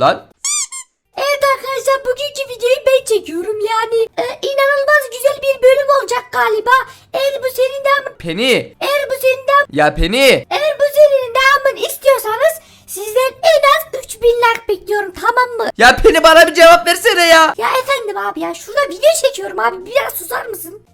Lan Evet arkadaşlar bugünkü videoyu ben çekiyorum yani e, inanılmaz güzel bir bölüm olacak galiba. Eğer bu serinin devamını, Penny. eğer bu serinin devamını, Ya Penny. eğer bu serinin devamını istiyorsanız sizden en az 3000 like bekliyorum tamam mı? Ya Penny bana bir cevap versene ya. Ya efendim abi ya şurada video çekiyorum abi biraz susar mısın?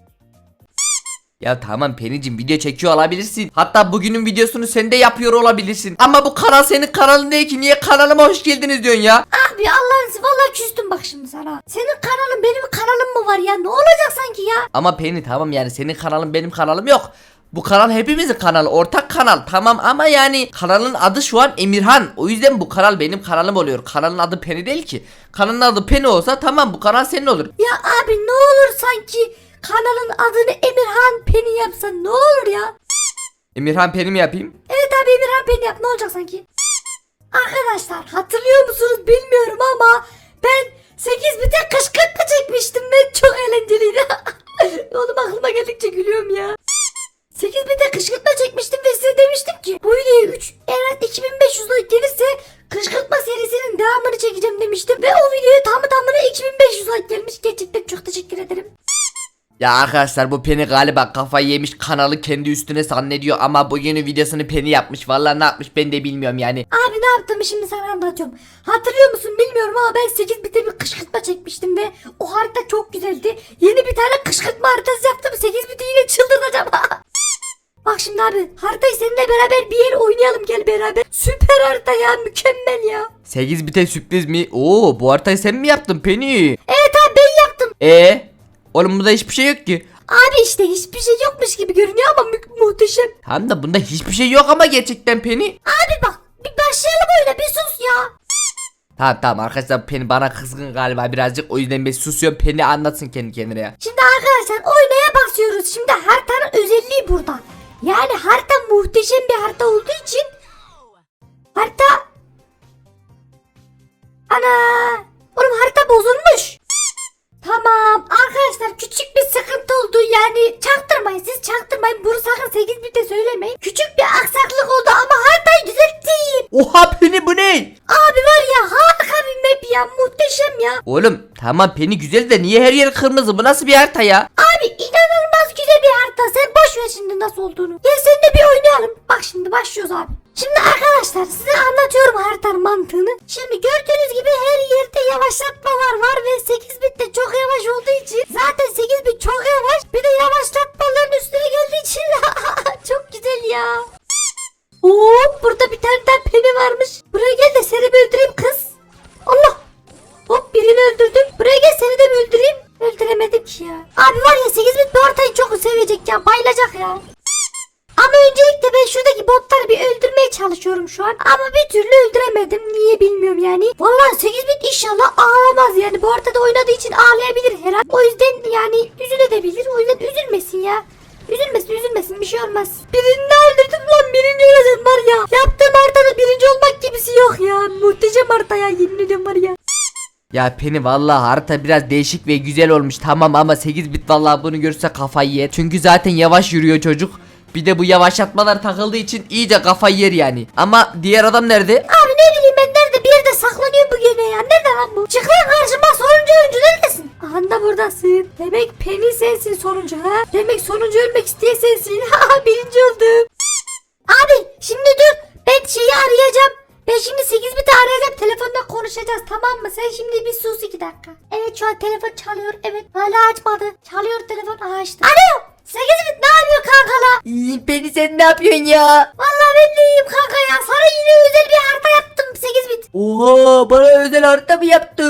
Ya tamam Penny'cim video çekiyor olabilirsin. Hatta bugünün videosunu sen de yapıyor olabilirsin. Ama bu kanal senin kanalın değil ki. Niye kanalıma hoş geldiniz diyorsun ya? Abi Allah'ınızı vallahi küstüm bak şimdi sana. Senin kanalın benim kanalım mı var ya ne olacak sanki ya? Ama Penny tamam yani senin kanalın benim kanalım yok. Bu kanal hepimizin kanalı ortak kanal tamam ama yani kanalın adı şu an Emirhan o yüzden bu kanal benim kanalım oluyor kanalın adı Penny değil ki kanalın adı Penny olsa tamam bu kanal senin olur Ya abi ne olur sanki kanalın adını Emirhan Penny yapsan ne olur ya? Emirhan Penny mi yapayım? Evet abi Emirhan Penny yap ne olacak sanki? Arkadaşlar hatırlıyor musunuz bilmiyorum ama ben 8 bite kışkırtma çekmiştim ve çok eğlenceliydi. Oğlum aklıma geldikçe gülüyorum ya. 8 bite kışkırtma çekmiştim ve size demiştim ki bu videoya 3 eğer 2500 like gelirse kışkırtma serisinin devamını çekeceğim demiştim ve o videoya tamı tamına 2500 like gelmiş gerçekten çok teşekkür ederim. Ya arkadaşlar bu Penny galiba kafayı yemiş kanalı kendi üstüne zannediyor ama bugünün videosunu Penny yapmış vallahi ne yapmış ben de bilmiyorum yani Abi ne yaptığımı şimdi sana anlatıyorum. Hatırlıyor musun bilmiyorum ama ben 8 bite bir kışkırtma çekmiştim ve o harita çok güzeldi. Yeni bir tane kışkırtma haritası yaptım. 8 biti yine çıldıracağım. Bak şimdi abi haritayı seninle beraber bir yer oynayalım gel beraber. Süper harita ya mükemmel ya. 8 bite sürpriz mi? Oo bu haritayı sen mi yaptın Penny? Evet abi ben yaptım. E Oğlum burada hiçbir şey yok ki. Abi işte hiçbir şey yokmuş gibi görünüyor ama mü- muhteşem. Tamam da bunda hiçbir şey yok ama gerçekten Penny. Abi bak bir başlayalım öyle bir sus ya. Tamam tamam arkadaşlar Penny bana kızgın galiba birazcık o yüzden ben susuyorum Penny anlatsın kendi kendine ya. Şimdi arkadaşlar oynaya basıyoruz. Şimdi haritanın özelliği burada. Yani harita muhteşem bir harita 8 bin de söylemeyin. Küçük bir aksaklık oldu ama haritayı düzelttim. Oha Penny bu ne? Abi var ya harika bir map ya muhteşem ya. Oğlum tamam Penny güzel de niye her yer kırmızı bu nasıl bir harita ya? Abi inanılmaz güzel bir harita sen boş ver şimdi nasıl olduğunu. Gel seninle bir oynayalım. Bak şimdi başlıyoruz abi. Şimdi arkadaşlar size anlatıyorum haritanın mantığını. Şimdi gördüğünüz gibi her yerde yavaşlatmalar var ve 8 bit de çok yavaş olduğu için zaten Bayılacak ya. Ama öncelikle ben şuradaki botları bir öldürmeye çalışıyorum şu an. Ama bir türlü öldüremedim. Niye bilmiyorum yani. Vallahi 8 bit inşallah ağlamaz yani. Bu haritada oynadığı için ağlayabilir herhalde. O yüzden yani üzülebilir. O yüzden üzülmesin ya. Üzülmesin üzülmesin bir şey olmaz. Birini öldürdüm lan birinci olacağım var ya. Yaptığım haritada birinci olmak gibisi yok ya. Muhteşem harita ya yemin var ya. Ya Penny vallahi harita biraz değişik ve güzel olmuş tamam ama 8 bit vallahi bunu görürse kafayı yer. Çünkü zaten yavaş yürüyor çocuk. Bir de bu yavaşlatmalar takıldığı için iyice kafayı yer yani. Ama diğer adam nerede? Abi ne bileyim ben nerede bir yerde saklanıyor bu gene ya. Nerede lan bu? Çık lan karşıma sonuncu oyuncu neredesin? Aha da buradasın. Demek Penny sensin sonuncu ha. Demek sonuncu ölmek isteyen sensin. Ha birinci oldum. Abi şimdi dur. Ben şeyi arayacağım. Ben şimdi 8 biti arayacağım. Telefonda konuşacağız tamam mı? Sen şimdi bir sus 2 dakika. Evet şu an telefon çalıyor. Evet hala açmadı. Çalıyor telefon. Aha açtı. Alo. 8 bit ne yapıyor kankala? İyi Penny sen ne yapıyorsun ya? Vallahi ben de iyiyim kanka ya. Sana yine özel bir harita yaptım 8 bit. Oha bana özel harita mı yaptı?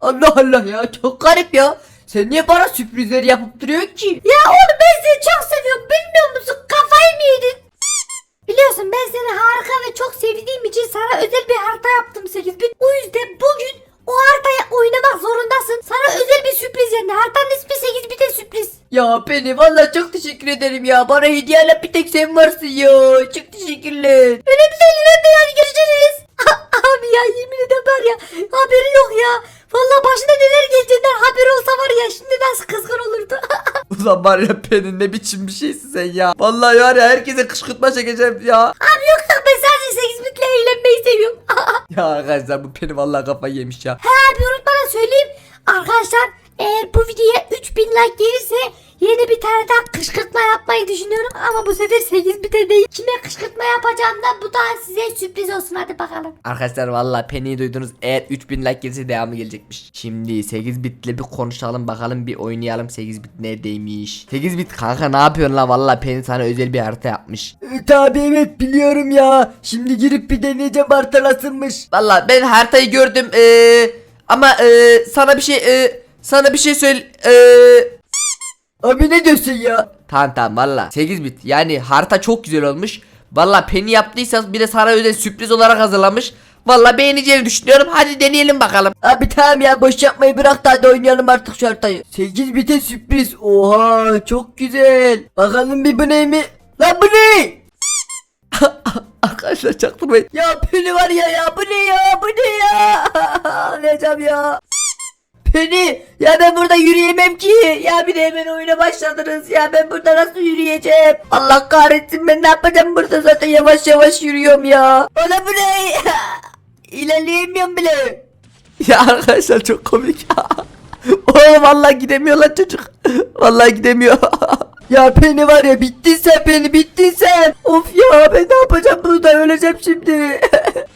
Allah Allah ya çok garip ya. Sen niye bana sürprizler yapıp duruyorsun ki? Ya oğlum ben seni çok seviyorum. Bilmiyor musun? Kafayı mı yedin? Biliyorsun ben seni harika ve çok sevdiğim için sana özel bir harita yaptım 8 bit. O yüzden bugün o haritaya oynamak zorundasın. Sana özel bir sürpriz yani. Haritanın ismi 8 bite sürpriz. Ya Penny vallahi çok teşekkür ederim ya. Bana hediyeyle bir tek sen varsın ya. Çok teşekkürler. Öyle bir şey lan de yani görüşürüz. Abi ya yemin ederim var ya haberi yok ya. Vallahi başına neler geleceğinden haberi olsa var ya şimdi nasıl kızgın olurdu. Ulan var ya Penny ne biçim bir şeysin sen ya. Vallahi var ya herkese kışkırtma çekeceğim ya. Abi yok yok ben sadece 8 bitle eğlenmeyi seviyorum. Ya arkadaşlar bu Penny vallahi kafayı yemiş ya. He abi unutmadan söyleyeyim. Arkadaşlar eğer bu videoya 3000 like gelirse yeni bir tane daha kışkırtma yapmayı düşünüyorum. Ama bu sefer 8 bite değil. Kime kışkırtma yapacağım da bu da size sürpriz olsun hadi bakalım. Arkadaşlar vallahi Penny'yi duydunuz. Eğer 3000 like gelirse devamı gelecekmiş. Şimdi 8 bitle bir konuşalım bakalım bir oynayalım 8 bit neredeymiş. 8 bit kanka ne yapıyorsun la vallahi Penny sana özel bir harita yapmış. Tabi evet biliyorum ya. Şimdi girip bir deneyeceğim artılasınmış. Vallahi ben haritayı gördüm eee ama eee, sana bir şey eee, sana bir şey söyle eee Abi ne diyorsun ya? Tamam tamam valla 8 bit yani harita çok güzel olmuş Valla Penny yaptıysa bir de sana özel sürpriz olarak hazırlamış Valla beğeneceğini düşünüyorum hadi deneyelim bakalım Abi tamam ya boş yapmayı bırak da hadi oynayalım artık şu haritayı. 8 bite sürpriz. Oha çok güzel. Bakalım bir bu ne mi? Lan bu ne? Arkadaşlar çaktırmayın Ya Penny var ya ya bu ne ya bu ne ya? Ağlayacağım ya. Penny ya ben burada yürüyemem ki. Ya bir de hemen oyuna başladınız ya ben burada nasıl yürüyeceğim? Allah kahretsin ben ne yapacağım burada zaten yavaş yavaş yürüyorum ya. Bana bu ne? İlerleyemiyorum bile. Ya arkadaşlar çok komik Oğlum valla gidemiyor lan çocuk Valla gidemiyor Ya Penny var ya bittin sen Penny bittin sen. Of ya ben ne yapacağım burada öleceğim şimdi.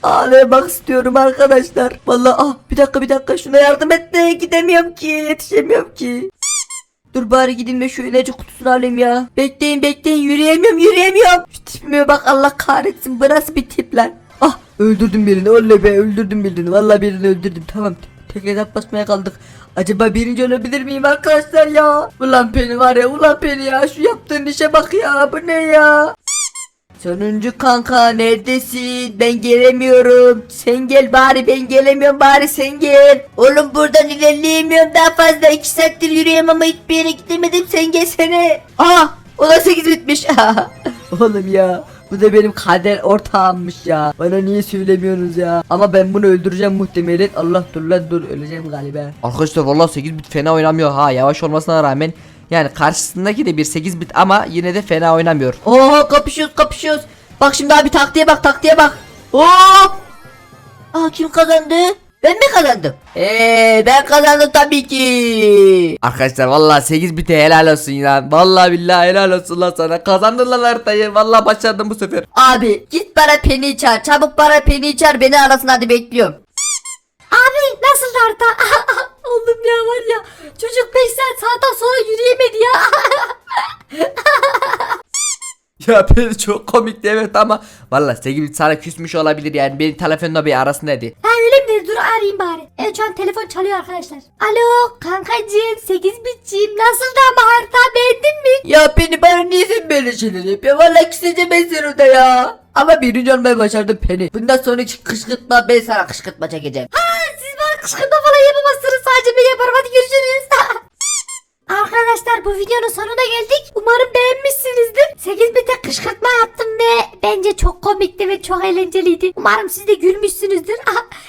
Ağlamak istiyorum arkadaşlar. Vallahi ah bir dakika bir dakika şuna yardım et de gidemiyorum ki yetişemiyorum ki. Dur bari gidin de şu ilacı kutusunu alayım ya. Bekleyin bekleyin yürüyemiyorum yürüyemiyorum. Şu tipime bak Allah kahretsin bu nasıl bir tip lan. Ah öldürdüm birini oley be öldürdüm birini. Vallahi birini öldürdüm tamam. Tek etap basmaya kaldık. Acaba birinci olabilir miyim arkadaşlar ya? Ulan beni var ya ulan beni ya şu yaptığın işe bak ya bu ne ya? Sonuncu kanka neredesin? Ben gelemiyorum. Sen gel bari ben gelemiyorum bari sen gel. Oğlum buradan ilerleyemiyorum daha fazla. 2 saattir yürüyemem ama hiçbir yere gidemedim. Sen gelsene. Aa o da 8 bitmiş. Oğlum ya. Bu da benim kader ortağımmış ya. Bana niye söylemiyorsunuz ya? Ama ben bunu öldüreceğim muhtemelen. Allah dur lan dur öleceğim galiba. Arkadaşlar valla 8 bit fena oynamıyor ha yavaş olmasına rağmen Yani karşısındaki de bir 8 bit ama yine de fena oynamıyor Oo kapışıyoruz kapışıyoruz. Bak şimdi abi taktiğe bak taktiğe bak. Hop. Aa kim kazandı? Ben mi kazandım? Eee ben kazandım tabii ki. Arkadaşlar valla 8 bite helal olsun ya Valla billahi helal olsun lan sana Kazandın lan haritayı valla başardın bu sefer Abi git bana peni çağır. Çabuk bana peni çağır. Beni arasın hadi bekliyorum. Abi nasıl harita? Oğlum ya var ya çocuk Ya beni çok komikti evet ama Valla 8 bit sana küsmüş olabilir yani Beni telefonla bir arasın dedi ha öyle mi? Dur arayayım bari. Evet şu an telefon çalıyor arkadaşlar. Alo kankacığım 8 bitçiyim nasıl da ama harita beğendin mi? Ya beni bana niye böyle şeyler yapıyor? Valla küseceğim ben seni de ya. Ama birinci olmayı başardım Penny. Bundan sonraki kışkırtma ben sana kışkırtma çekeceğim. Ha, siz bana kışkırtma falan yapamazsınız sadece ben yaparım hadi görüşürüz. Arkadaşlar bu videonun sonuna geldik. Umarım beğenmişsinizdir. 8 bite kışkırtma yaptım ve çok komikti ve çok eğlenceliydi. Umarım siz de gülmüşsünüzdür.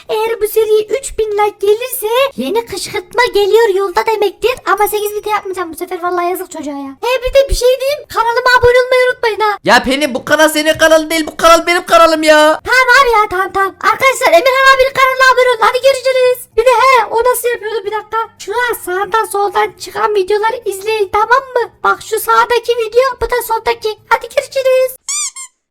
Eğer bu seriye 3000 like gelirse yeni kışkırtma geliyor yolda demektir. Ama 8 bite yapmayacağım bu sefer vallahi yazık çocuğa ya. He bir de bir şey diyeyim. Kanalıma abone olmayı unutmayın ha. Ya Penny bu kanal senin kanalın değil bu kanal benim kanalım ya Tamam abi ya tamam tamam. Arkadaşlar Emirhan abinin kanalına abone olun. Hadi görüşürüz. Bir de he o nasıl yapıyordu bir dakika. Şu an sağdan soldan çıkan videoları izleyin tamam mı? Bak şu sağdaki video bu da soldaki. Hadi görüşürüz.